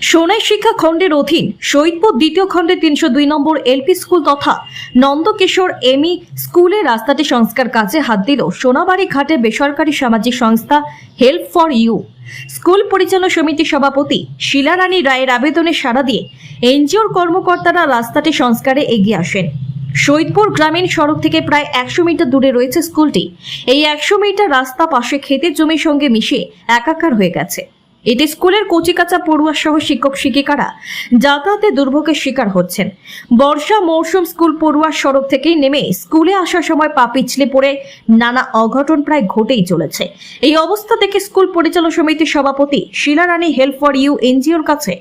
সোনাই শিক্ষা খণ্ডের অধীন শহীদপুর দ্বিতীয় খণ্ডের তিনশো দুই নম্বর এলপি স্কুল তথা নন্দকিশোর এমই স্কুলের রাস্তাটি সংস্কার কাজে হাত দিল সোনাবাড়ি ঘাটে বেসরকারি সামাজিক সংস্থা হেল্প ফর ইউ। স্কুল পরিচালনা সমিতির সভাপতি শিলারানী রায়ের আবেদনে সাড়া দিয়ে এনজিওর কর্মকর্তারা রাস্তাটি সংস্কারে এগিয়ে আসেন। শহীদপুর গ্রামীণ সড়ক থেকে প্রায় একশো মিটার দূরে রয়েছে স্কুলটি। এই একশো মিটার রাস্তা পাশে ক্ষেতের জমির সঙ্গে মিশে একাকার হয়ে গেছে। এতে স্কুলের কচিকাচা পড়ুয়া সহ শিক্ষক শিক্ষিকারা যাতায়াতে দুর্ভোগের শিকার হচ্ছেন। বর্ষা মৌসুম স্কুল পড়ুয়ার সড়ক থেকেই নেমে স্কুলে আসার সময় পা পিছলে পড়ে নানা অঘটন প্রায় ঘটেই চলেছে। এই অবস্থা থেকে স্কুল পরিচালনা সমিতির সভাপতি Shila Rani help for you এনজিওর কাছে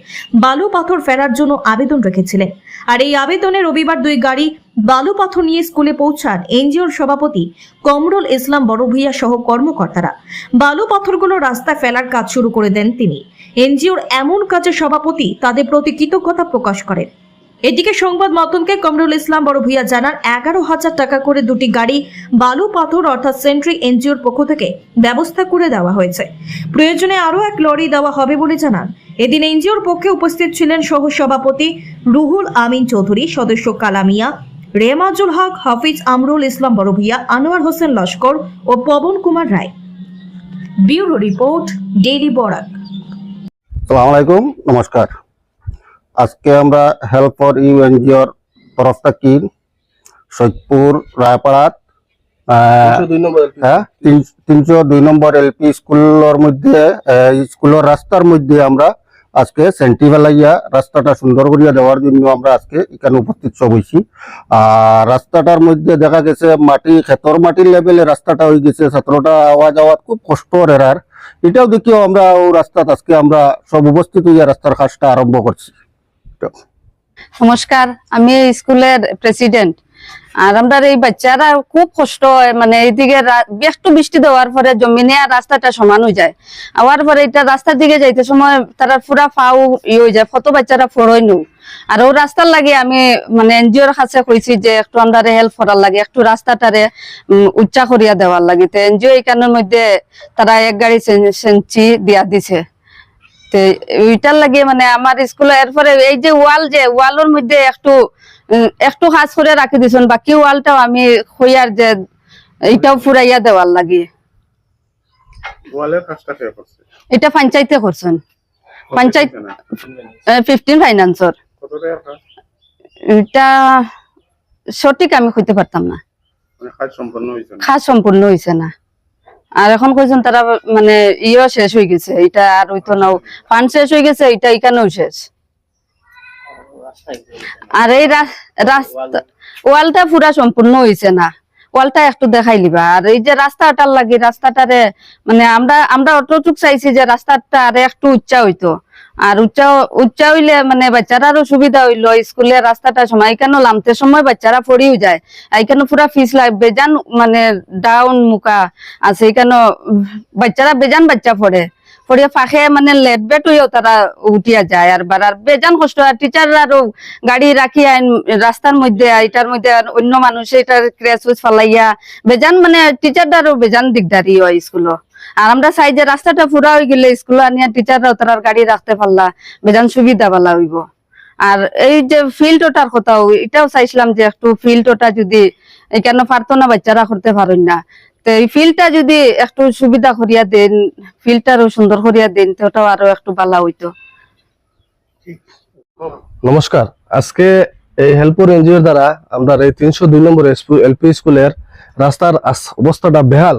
বালু পাথর ফেরার জন্য আবেদন রেখেছিলেন। আর এই আবেদনে রবিবার দুই গাড়ি বালু পাথর নিয়ে স্কুলে পৌঁছান এনজিওর সভাপতি কমরুল ইসলাম বড় বড়ভূইয়া সহ কর্মকর্তারা। বালু পাথরগুলো রাস্তায় ফেলার কাজ শুরু করে দেন তিনি। এনজিওর এমন কাজে সভাপতি তাদের প্রতি কৃতজ্ঞতা প্রকাশ করেন। এদিকে সংবাদ মাধ্যমকে কমরুল ইসলাম বড় ভূঁইয়া জানান, এগারো হাজার টাকা করে দুটি গাড়ি বালু পাথর অর্থাৎ সেন্ট্রি এনজিওর পক্ষ থেকে ব্যবস্থা করে দেওয়া হয়েছে। প্রয়োজনে আরও এক লরি দেওয়া হবে বলে জানান। এদিন এনজিওর পক্ষে উপস্থিত ছিলেন সহ সভাপতি রুহুল আমিন চৌধুরী, সদস্য কালামিয়া রেমাজুল হক হাফিজ আমরুল ইসলাম বড়ভূঁইয়া আনোয়ার হোসেন লস্কর ও Pawan Kumar Roy. Bureau report daily Barak. সালাম আলাইকুম নমস্কার। আজকে আমরা হেল্প ফর ইউ এনজিওর তরফ থেকে সৈদপুর রায়পাড়াত আহ, দুই নম্বর হ্যাঁ তিনশো দুই নম্বর এলপি স্কুলের মধ্যে আহ, স্কুলের রাস্তার মধ্যে আমরা আজকে সেন্টি ফেলাইয়া রাস্তাটা সুন্দর করিয়া দেওয়ার জন্য আমরা আজকে এখানে উপস্থিত সব হয়েছি আর রাস্তাটার মধ্যে দেখা গেছে মাটি, ক্ষেতর মাটির লেভেলে রাস্তাটা হয়ে গেছে। ছাত্রটা আওয়া যাওয়াত খুব কষ্ট এরার এটাও দেখিও আমরা ও রাস্তাত আজকে আমরা সব উপস্থিত হইয়া রাস্তার কাজটা আরম্ভ করছি। নমস্কার, আমি স্কুলের প্রেসিডেন্ট আর আমরা এই বাচ্চারা খুব কষ্ট হয় মানে এইদিকে একটু বৃষ্টি দেওয়ার পরে জমিনে আর রাস্তাটা সমান হয়ে যায়। আওয়ার পরে এটা রাস্তার দিকে যাইতে সময় তারা পুরা ফাউ ই হয়ে যায়, কত বাচ্চারা ফরই নু। আর ও রাস্তার লাগে আমি মানে এনজিওর কাছে কইছি যে একটু আমরা হেল্প করার লাগে, একটু রাস্তাটারে উচ্চা করিয়া দেওয়ার লাগে। তো এনজিও এখানের মধ্যে তারা এক গাড়ি সেঞ্চি দিয়া দিছে। তে ওইটার লাগে মানে আমার স্কুলে এরপরে এই যে ওয়াল যে, ওয়ালের মধ্যে একটু একটু কাজ করে রাখি দিছেন বাকি ওয়ালটাও আমি হইয়ার যে এইটাও ফুরাইয়া দেওয়ার লাগে। এটা পঞ্চায়েতে করছেন। পঞ্চায়েত ফিফটিন ফাইন্যান্সর এটা সঠিক আমি কইতে পারতাম না। কাজ সম্পূর্ণ হয়েছে না? আর এখন কইছেন তারা মানে ইয়েও শেষ হয়ে গেছে। এটা আর হইতো না। ফান্ড শেষ হয়ে গেছে এটা এখানেও শেষ। আর এই রাস্তা ওয়ালটা পুরা সম্পূর্ণ হয়েছে না। ওয়ালটা একটু দেখাই লিবা। আর এই যে রাস্তাটার লাগে, রাস্তাটারে মানে আমরা আমরা অতটুক চাইছি যে রাস্তাটা আরে একটু উচ্চা হইতো। আর উচ্চা উচ্চা হইলে মানে বাচ্চারারও সুবিধা হইল। স্কুলের রাস্তাটা সময় এখানে লামতে সময় বাচ্চারা পড়িও যায়। এখানে পুরা ফিস লাগে বেজান মানে ডাউন মুখা আছে। এখানে বাচ্চারা বেজান বাচ্চা পড়ে। পড়িয়া ফাঁকে মানে লেট তারা উঠিয়া যায় আর বারার বেজান কষ্ট, আর আরও গাড়ি রাখি রাস্তার মধ্যে এটার মধ্যে আর অন্য মানুষ এটার উস ফালাইয়া। বেজান মানে বেজান দিকদারি হয় স্কুলও আর আমরা চাই যে রাস্তাটা পুরা হয়ে গেলে স্কুলে আনিয়া টিচাররাও তার গাড়ি রাখতে পারলা, বেজান সুবিধা পালা হইব। আর এই যে ফিল্ড ওটার কথাও, এটাও চাইছিলাম যে একটু ফিল্ড ওটা যদি এখানে পারতো না বাচ্চারা করতে পারেন না। তো যদি একটু সুবিধা করিয়া দেন ফিল্ডটারও সুন্দর করিয়া দেন, তো ওটাও আরও একটু ভালো হইতো। নমস্কার। আজকে এই হেল্পর এনজিওর দ্বারা আমরা এই তিনশো দুই নম্বর এলপি স্কুলের রাস্তার অবস্থাটা বেহাল।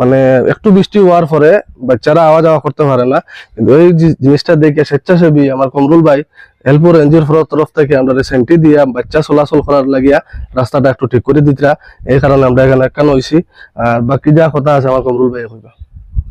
মানে একটু বৃষ্টি হওয়ার পরে বাচ্চারা আওয়া যাওয়া করতে পারে না। কিন্তু এই জিনিসটা দেখে স্বেচ্ছাসেবী আমার কমরুল ভাই হেল্পর এনজিওর তরফ থেকে আমরা সেন্টি দিয়া বাচ্চা চলাচল করার লাগিয়া রাস্তাটা একটু ঠিক করে দিতরা। এই কারণে আমরা এখানে কেন হয়েছি আর বাকি যা কথা আছে আমার কমরুল ভাই কইবা।